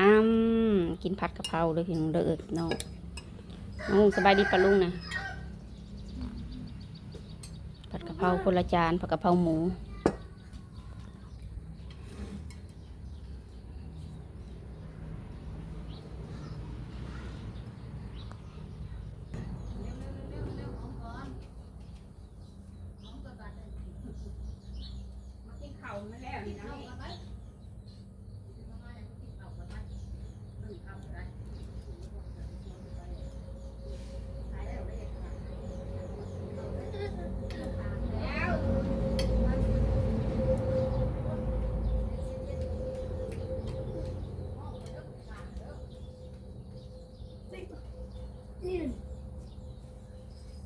อ้ำกินผัดกะเพราเลยพี่น้องเด้อเน้องน้องสบายดีปะลุงนะผัดกะเพราคนละจานผัดกะเพราหมู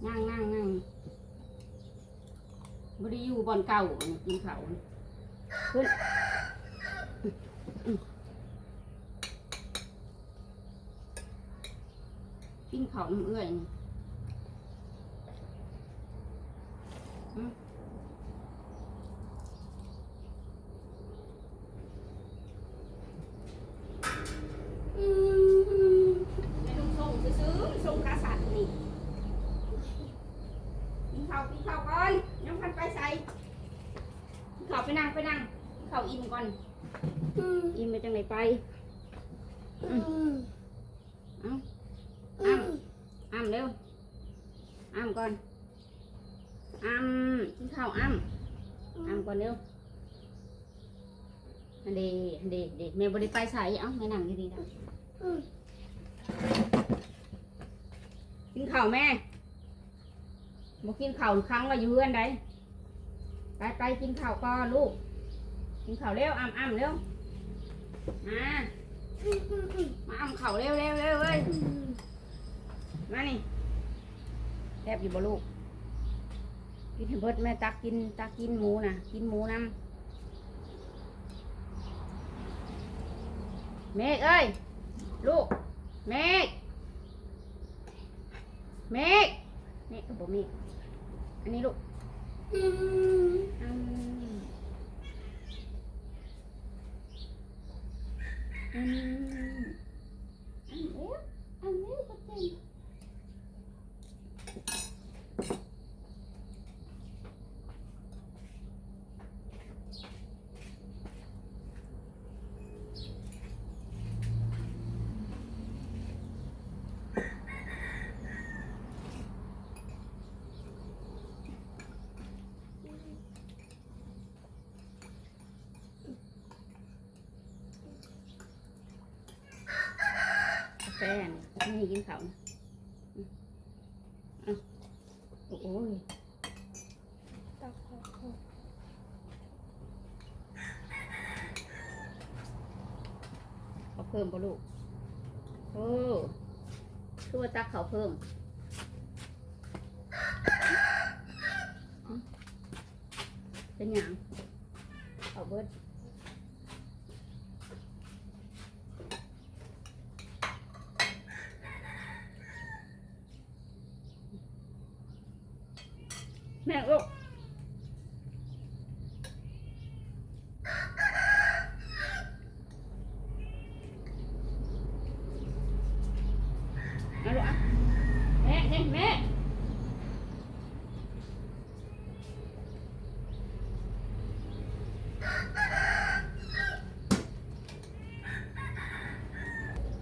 นั่งนั่งนั่ง บได้อยู่บอนเก่าอินเขาขึ้นกินเขาน้ำเอื้อยนี่อืมอืมไม่ต้องส่งซื้อๆส่งกาสัตว์นี่ กินข้าวกินข้าวก่อนยังพันไปใส่กินข้าวไปนั่งไปนั่งกินข้าวอิ่มก่อนอิ่มไปจังไหนไปอืม เอาอ้ำอ้ำเร็วอ้ำก่อนอ้ำกินข้าวอ้ำอ้ำก่อนเร็วอันเดอันเดเดแม่บริไปใส่เอ้าแม่นั่งดีๆนะกินข้าวแม่บอกกินข้าวครั้งว่าอยู่เพื่อนใดไปไปกินข้าวก่อนลูก กินข้าวเร็วอ้ำอ้ำเร็วมา มาอ้ำข้าเร็วเร็วเร็วเว้ยมานี่แทบอยู่บ่ลูกกินเบิดแม่ตักกินตักกินหมูนะกินหมูน้ำเมฆเอ้ยลูกเมฆเมฆเมฆก็บ่เมฆอันนี้ลูกอืมอืมอันนี้อันนี้ก็เต็มกา แฟนี่นี่กินข้านะอืมอะโอ้ยเขาเพิ่มปะลูกโอ้คือว่าตักเขาเพิ่มเป็นหยังเอาเบิด แม่ลูกเอาลูกอะแม่แม่แม่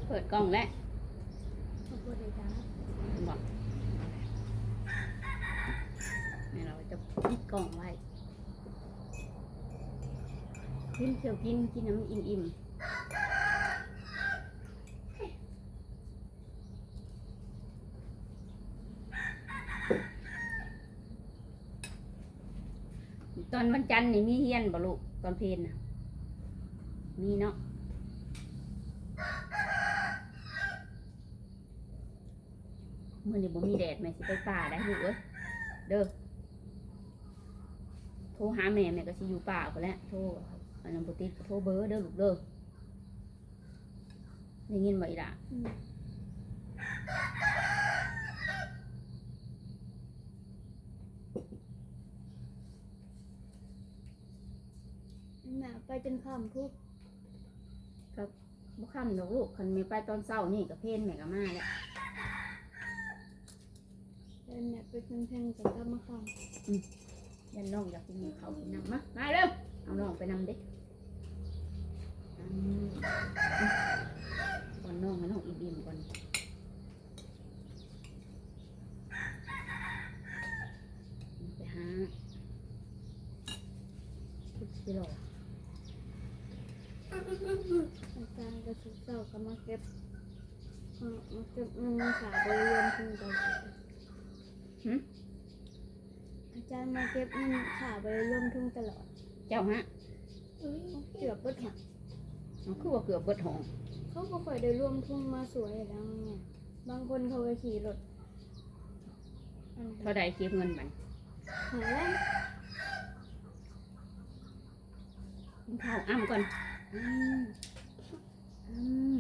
เปิดกล้องแล้วบอกนี่เราจะปิด กล้องไว้ กินเขียวกินกินน้ำอิ่มอิ่มตอนวันจันทร์นี่มีเฮียนบ่ลูกตอนเพลนนะมีเนาะมื่อนี้บ่มีแดดแม่สิไปป่าได้ลูกเอ้ยเด้อ โทรหาแม่แม่ก็สิอยู่ป่าไปแหล้วโทรอันนั้นบ่ติดก็โทรเบอร์เด้อลูกเด้อได้ยินบ่อีล่ะแม่ไปจนค่ำทุกพบ่คันดอกลูกคันแม่ไปตอนเช้านี่กับเพนแม่ก็มาแล้วเดินเนี่ยไปเพ่นๆแต่ก็มาเข้า ยันน้องอยากกินเขาวกินน้ำมามาเร็วเอาน้องไปนำเด็กก่อนน้องให้น้องอิ่มๆก่อนไปหาพุทธิโลอาจารย์ก็สุกเจ้าก็มาเก็บมาเก็บเงินขาบริเวณทุ่งตล อดอาจารย์มาเก็บเงินขาบริเวณทุ่งตลอดเจ้าฮะเกือบเบิดหักเอาคือว่าเกือบเบิดหองเขาก็ค่อยได้ร่วมทุ่งมาสวยแล้วเนี่ยบางคนเขาก็ขี่รถอันเท่าใดเก็บเงินมันหาแล้วกินข้าวอ้ำก่อนอืมอืม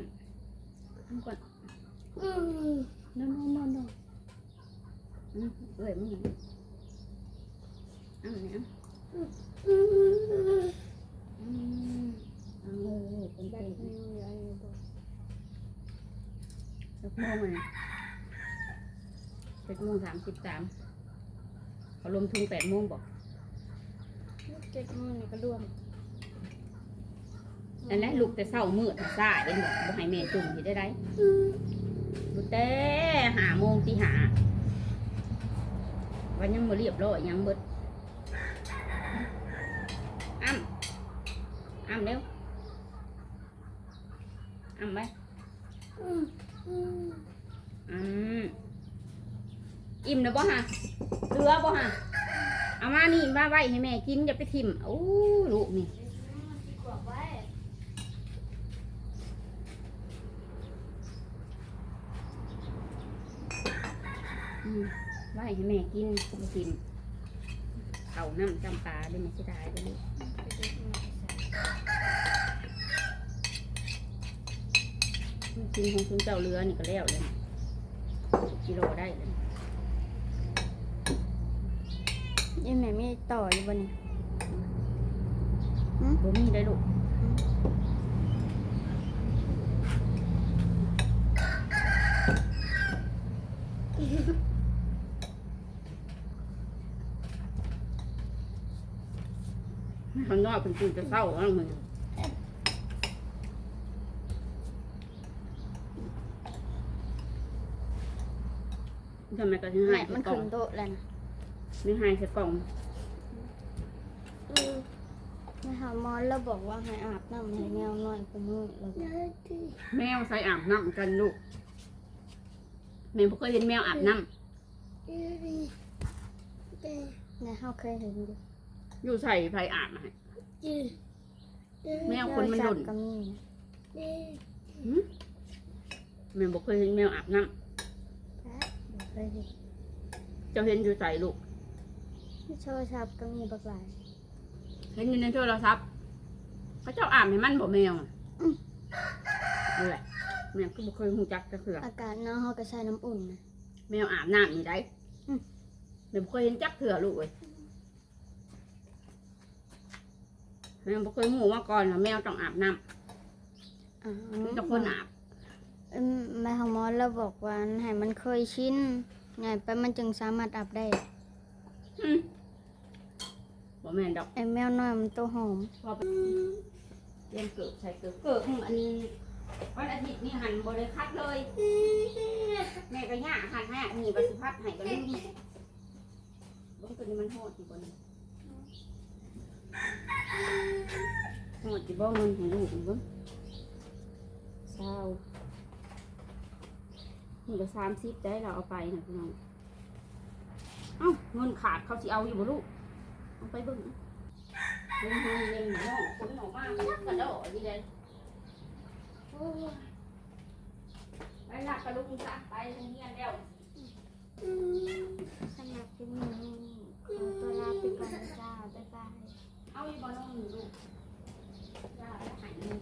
อ้ำก่อนอืมนอนนอนนอนอืมเอ้ยมึง อ้ำเนี่ยอืมเอาเป็นเป็นสักโมงเลยเป็นโมงสามสิบสามเขาลงทุนแปดโมงบอกเจ็ดโมือนี่ก็รวมนั่นแหละลูกแต่เศร้ามืดซ่าเองบอกบ่ให้แม่จุ่มที่ได้ไรลูกแต่หาโมงตีหาวันยังบ่เรียบร้อยยังเบิดอ้ำ อ้ำเร็วอ้ำไปอืมอืมอืมอิ่มแล้วบ่ฮะเหลือบ่ฮะเอามานี่มาไว้ให้แม่กินอย่าไปทิ่มโอ้ลูกนี่ไว้อืมไว้ให้แม่กินอย่าไปทิ่มเขาน้ำจำปลาด้วยไม่ใช่ได้ด้วยลูก ไปเด็กมาใส่ กินของคุณเจ้าเรือนี่ก็แล้วเลยกิโลได้เลยยังไหนไม่ต่ออยู่บนนี้บ่มีได้ลูกข้างนอกเป็นตื่นจะเศร้าแล้วมึง ทำไมก็ถึงไหนหายมันกล่อขึ้งนโต๊ะแล้วนะนึกหายใส่กล่องนะหามอนแล้วบอกว่าให้อาบน้ำให้แมวหน่อยกูมือแล้วก็แมวใส่อาบน้ำกันลูกแม่บ่เคยเห็นแมวอาบน้นะเฮาเคยเห็นอยู่ำอยู่ใส่ไฟอาบมาให้แมวคนมันหล่นโทรศัพท์ก็มีนะหึแม่บ่เคยเห็นแมวอาบน้บ่ เคยเห็นำเจ้าเห็นอยู่ใส่ลูกโทรศัพท์ก็มีบักหลายเห็นอยู่ในโทรศัพท์เขาเจ้าอาบให้มันบ่แมวอะนี่แหละแม่ก็บ่เคยหูจักจะคืออากาศหนาวเฮาก็ใช้น้ำอุ่นนะ แมวอาบน้ำนี่ได้อืม แม่บ่เคยเห็นจักเถื่อลูกเอ้ยแม่บ่เคยหูมาก่อนว่าแมวต้องอาบน้อ่าำมีแต่คนอาบอืม แม่ของมอนแล้วบอกว่าให้มันเคยชินไงไปมันจึงสามารถอาบได้อืมบ่แม่นดอกไอ้แมวน้อยมันตัวหอมพอไปเรียนเกิดใส่เกิดเกิดของอันวันอาทิตย์นี่หันบริคัดเลย แม่ก็ย่าหันให้มีบริพัดให้ก็ลืมเบ้งตัวนี้มันโหดอยู่บนโหดอยู่บ้เงินของลูกอยู่เบ้งเศร้า นี่ก็สามสิบได้เราเอาไปนะพี่น้อง เอ้าเงินขาดเขาสิเอาอยู่บ่ลูกเอาไปเบิ่งเล่นเล่นเล่นน้องคนออกมาก็กระโดดดีเลยไปหลักกระลุกซะไปโรงเรียนแล้วสำหรับคลิปนี้ขอตัวลาไปก่อนจ้าบ๊ายบายเอาอยู่บ่น้องหนูลูกย่าหายเงิน